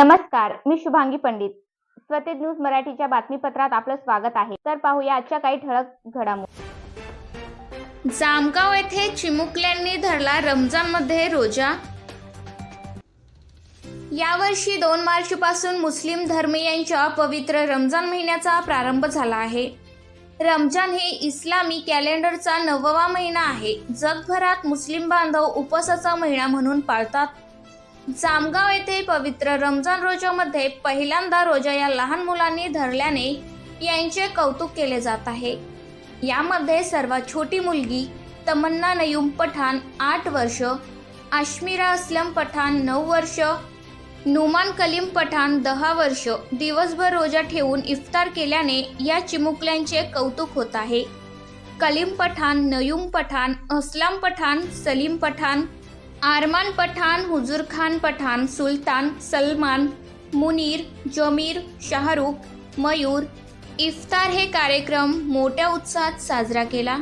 नमस्कार मी शुभांगी पंडित. स्वतेज न्यूज मराठीच्या बातमीपत्रात आपलं स्वागत आहे. तर पाहूया आजच्या काही ठळक घडामोडी जामगाव येथे चिमुकल्यांनी धरला रमजानमध्ये रोजा. यावर्षी दोन मार्चपासून मुस्लिम धर्मीयांच्या पवित्र रमजान महिन्याचा प्रारंभ झाला आहे. रमजान हे इस्लामी कॅलेंडरचा नववा महिना आहे. जगभरात मुस्लिम बांधव उपवासाचा महिना म्हणून पाळतात. जामगाव येथे पवित्र रमजान रोजामध्ये पहिल्यांदा रोजा या लहान मुलांनी धरल्याने यांचे कौतुक केले जात आहे. यामध्ये सर्वात छोटी मुलगी तमन्ना नयूम पठाण आठ वर्ष आश्मिरा असलम पठाण नऊ वर्ष नुमान कलीम पठाण दहा वर्ष दिवसभर रोजा ठेवून इफ्तार केल्याने या चिमुकल्यांचे कौतुक होत आहे. कलीम पठाण नयूम पठाण असलम पठाण सलीम पठाण आरमान पठाण हुजूर खान पठाण सुलतान सलमान मुनीर जमीर शाहरुख मयूर इफ्तार हे कार्यक्रम मोठ्या उत्साहात साजरा केला